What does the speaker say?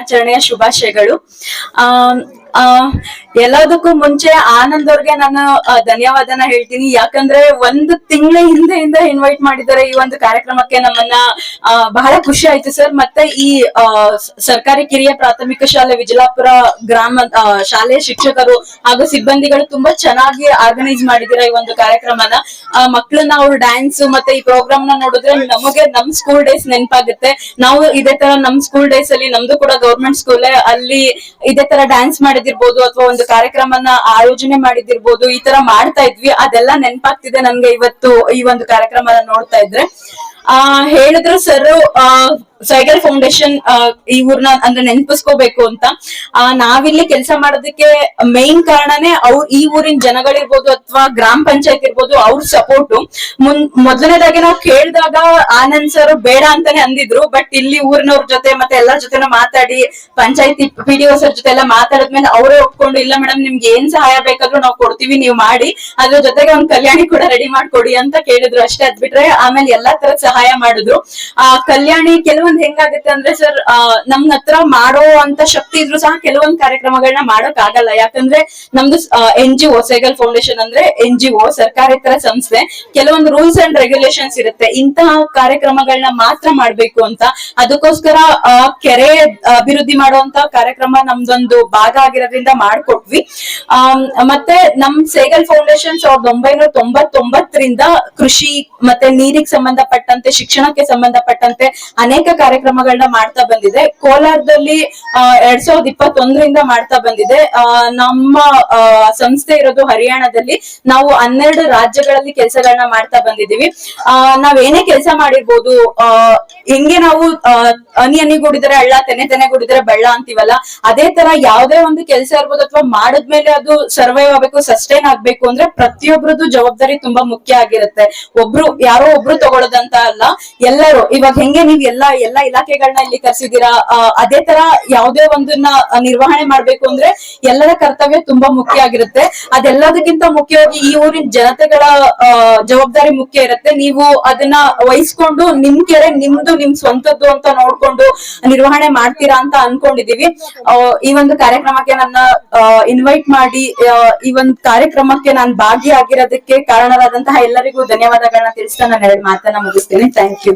ಆಚರಣೆಯ ಶುಭಾಶಯಗಳು. ಆ ಆ, ಎಲ್ಲದಕ್ಕೂ ಮುಂಚೆ ಆನಂದ್ ಅವ್ರಿಗೆ ನಾನು ಧನ್ಯವಾದನ ಹೇಳ್ತೀನಿ. ಯಾಕಂದ್ರೆ ಒಂದು ತಿಂಗಳ ಹಿಂದೆಯಿಂದ ಇನ್ವೈಟ್ ಮಾಡಿದ್ದಾರೆ ಈ ಒಂದು ಕಾರ್ಯಕ್ರಮಕ್ಕೆ ನಮ್ಮನ್ನ ಬಹಳ ಖುಷಿ ಆಯ್ತು ಸರ್. ಮತ್ತೆ ಈ ಸರ್ಕಾರಿ ಕಿರಿಯ ಪ್ರಾಥಮಿಕ ಶಾಲೆ ವಿಜಲಾಪುರ ಗ್ರಾಮ ಶಾಲೆಯ ಶಿಕ್ಷಕರು ಹಾಗೂ ಸಿಬ್ಬಂದಿಗಳು ತುಂಬಾ ಚೆನ್ನಾಗಿ ಆರ್ಗನೈಸ್ ಮಾಡಿದಿರ ಈ ಒಂದು ಕಾರ್ಯಕ್ರಮನ. ಮಕ್ಕಳನ್ನ ಅವ್ರು ಡ್ಯಾನ್ಸ್ ಮತ್ತೆ ಈ ಪ್ರೋಗ್ರಾಮ್ನ ನೋಡಿದ್ರೆ ನಮಗೆ ನಮ್ ಸ್ಕೂಲ್ ಡೇಸ್ ನೆನಪಾಗುತ್ತೆ. ನಾವು ಇದೇ ತರ ನಮ್ ಸ್ಕೂಲ್ ಡೇಸ್ ಅಲ್ಲಿ ನಮ್ದು ಕೂಡ ಗೌರ್ಮೆಂಟ್ ಸ್ಕೂಲ್ ಅಲ್ಲಿ ಇದೇ ತರ ಡ್ಯಾನ್ಸ್ ಮಾಡಿದಿರ್ಬೋದು ಅಥವಾ ಒಂದು ಕಾರ್ಯಕ್ರಮನ ಆಯೋಜನೆ ಮಾಡಿದಿರ್ಬೋದು ಈ ತರ ಮಾಡ್ತಾ ಇದ್ವಿ. ಅದೆಲ್ಲ ನೆನ್ಪಾಗ್ತಿದೆ ನನ್ಗೆ ಇವತ್ತು ಈ ಒಂದು ಕಾರ್ಯಕ್ರಮನ ನೋಡ್ತಾ ಇದ್ರೆ. ಆ, ಹೇಳಿದ್ರು ಸರ್ ಸೈಗಲ್ ಫೌಂಡೇಶನ್ ಇವ್ರನ್ನ ಅಂದ್ರೆ ನೆನಪಿಸ್ಕೋಬೇಕು ಅಂತ. ಆ, ನಾವಿಲ್ಲಿ ಕೆಲಸ ಮಾಡೋದಕ್ಕೆ ಮೇನ್ ಕಾರಣನೇ ಅವ್ರ ಈ ಊರಿನ ಜನಗಳಿರ್ಬೋದು ಅಥವಾ ಗ್ರಾಮ ಪಂಚಾಯತ್ ಇರ್ಬೋದು ಅವ್ರ ಸಪೋರ್ಟ್ ಮುನ್, ಮೊದಲನೇದಾಗಿ ನಾವು ಕೇಳಿದಾಗ ಆನಂದ್ ಸರ್ ಬೇಡ ಅಂತಾನೆ ಅಂದಿದ್ರು ಬಟ್ ಇಲ್ಲಿ ಊರಿನವ್ರ ಜೊತೆ ಮತ್ತೆ ಎಲ್ಲರ ಜೊತೆ ಮಾತಾಡಿ, ಪಂಚಾಯತಿ ಪಿ ಡಿ ಸರ್ ಜೊತೆ ಎಲ್ಲ ಮಾತಾಡದ್ಮೇಲೆ ಅವರೇ ಒಪ್ಕೊಂಡು, ಇಲ್ಲ ಮೇಡಮ್ ನಿಮ್ಗೆ ಏನ್ ಸಹಾಯ ಬೇಕಾದ್ರೂ ನಾವು ಕೊಡ್ತೀವಿ, ನೀವು ಮಾಡಿ, ಅದ್ರ ಜೊತೆಗೆ ಒಂದ್ ಕಲ್ಯಾಣಿ ಕೂಡ ರೆಡಿ ಮಾಡ್ಕೊಡಿ ಅಂತ ಕೇಳಿದ್ರು ಅಷ್ಟೇ ಅದ್ ಬಿಟ್ರೆ ಆಮೇಲೆ ಎಲ್ಲಾ ತರದ್ ಸಹಾಯ ಮಾಡಿದ್ರು. ಆ, ಕಲ್ಯಾಣಿ ಕೆಲವೊಂದ್ ಹೆಂಗಾಗುತ್ತೆ ಅಂದ್ರೆ ಸರ್ ನಮ್ ಹತ್ರ ಮಾಡೋ ಅಂತ ಶಕ್ತಿ ಇದ್ರು ಸಹ ಕೆಲವೊಂದ್ ಕಾರ್ಯಕ್ರಮಗಳನ್ನ ಮಾಡಕ್ ಆಗಲ್ಲ. ಯಾಕಂದ್ರೆ ನಮ್ದು N G O, Saigal foundation ಅಂದ್ರೆ ಎನ್ ಜಿ ಒ, ಸರ್ಕಾರೇತರ ಸಂಸ್ಥೆ. ಕೆಲವೊಂದು ರೂಲ್ಸ್ ಅಂಡ್ ರೆಗ್ಯುಲೇಷನ್ಸ್ ಇರುತ್ತೆ. ಇಂತಹ ಕಾರ್ಯಕ್ರಮಗಳನ್ನ ಮಾತ್ರ ಮಾಡ್ಬೇಕು ಅಂತ. ಅದಕ್ಕೋಸ್ಕರ ಕೆರೆ ಅಭಿವೃದ್ಧಿ ಮಾಡುವಂತ ಕಾರ್ಯಕ್ರಮ ನಮ್ದೊಂದು ಭಾಗ ಆಗಿರೋದ್ರಿಂದ ಮಾಡ್ಕೊಟ್ವಿ. ಮತ್ತೆ ನಮ್ ಸೇಗಲ್ ಫೌಂಡೇಶನ್ ಸಾವಿರದ ಒಂಬೈನೂರ ತೊಂಬತ್ತೊಂಬತ್ತರಿಂದ ಕೃಷಿ ಮತ್ತೆ ನೀರಿಗೆ ಸಂಬಂಧಪಟ್ಟಂತೆ, ಶಿಕ್ಷಣಕ್ಕೆ ಸಂಬಂಧಪಟ್ಟಂತೆ ಅನೇಕ ಕಾರ್ಯಕ್ರಮಗಳನ್ನ ಮಾಡ್ತಾ ಬಂದಿದೆ. ಕೋಲಾರದಲ್ಲಿ ಎರಡ್ ಸಾವಿರದ ಇಪ್ಪತ್ತೊಂದರಿಂದ ಮಾಡ್ತಾ ಬಂದಿದೆ. ನಮ್ಮ ಸಂಸ್ಥೆ ಇರೋದು ಹರಿಯಾಣದಲ್ಲಿ. ನಾವು ಹನ್ನೆರಡು ರಾಜ್ಯಗಳಲ್ಲಿ ಕೆಲಸಗಳನ್ನ ಮಾಡ್ತಾ ಬಂದಿದೀವಿ ಅಹ್ ಏನೇ ಕೆಲಸ ಮಾಡಿರ್ಬೋದು ಹೆಂಗೆ ನಾವು ಅನಿ ಅನಿ ಕೂಡಿದ್ರೆ ಅಳ್ಳ ತೆನೆ ತೆನೆ ತೆನೆಗೂಡಿದ್ರೆ ಬೆಳ್ಳ ಅಂತೀವಲ್ಲ, ಅದೇ ತರ ಯಾವ್ದೇ ಒಂದು ಕೆಲಸ ಇರ್ಬೋದು ಅಥವಾ ಮಾಡಿದ್ಮೇಲೆ ಅದು ಸರ್ವೈವ್ ಆಗ್ಬೇಕು ಸಸ್ಟೈನ್ ಆಗ್ಬೇಕು ಅಂದ್ರೆ ಪ್ರತಿಯೊಬ್ರದ್ದು ಜವಾಬ್ದಾರಿ ತುಂಬಾ ಮುಖ್ಯ ಆಗಿರುತ್ತೆ. ಒಬ್ರು, ಯಾರೋ ಒಬ್ರು ತಗೊಳ್ಳೋದಂತ ಅಲ್ಲ, ಎಲ್ಲರೂ. ಇವಾಗ ಹೆಂಗೆ ನೀವ್ ಎಲ್ಲಾ ಎಲ್ಲಾ ಇಲಾಖೆಗಳನ್ನ ಇಲ್ಲಿ ಕರ್ಸಿದೀರಾ ಅದೇ ತರ ಯಾವ್ದೇ ಒಂದನ್ನ ನಿರ್ವಹಣೆ ಮಾಡ್ಬೇಕು ಅಂದ್ರೆ ಎಲ್ಲರ ಕರ್ತವ್ಯ ತುಂಬಾ ಮುಖ್ಯ ಆಗಿರುತ್ತೆ. ಅದೆಲ್ಲದಕ್ಕಿಂತ ಮುಖ್ಯವಾಗಿ ಈ ಊರಿನ ಜನತೆಗಳ ಜವಾಬ್ದಾರಿ ಮುಖ್ಯ ಇರುತ್ತೆ. ನೀವು ಅದನ್ನ ವಹಿಸ್ಕೊಂಡು ನಿಮ್ ಕೆರೆ, ನಿಮ್ದು ನಿಮ್ ಸ್ವಂತದ್ದು ಅಂತ ನೋಡ್ಕೊಂಡು ನಿರ್ವಹಣೆ ಮಾಡ್ತೀರಾ ಅಂತ ಅನ್ಕೊಂಡಿದೀವಿ ಈ ಒಂದು ಕಾರ್ಯಕ್ರಮಕ್ಕೆ ನನ್ನ ಇನ್ವೈಟ್ ಮಾಡಿ ಈ ಒಂದು ಕಾರ್ಯಕ್ರಮಕ್ಕೆ ನಾನು ಭಾಗಿಯಾಗಿರೋದಕ್ಕೆ ಕಾರಣರಾದಂತಹ ಎಲ್ಲರಿಗೂ ಧನ್ಯವಾದಗಳನ್ನ ತಿಳಿಸ್ತಾ ನಾನು ಎರಡು ಮಾತನ್ನ ಮುಗಿಸ್ತೀನಿ. Thank you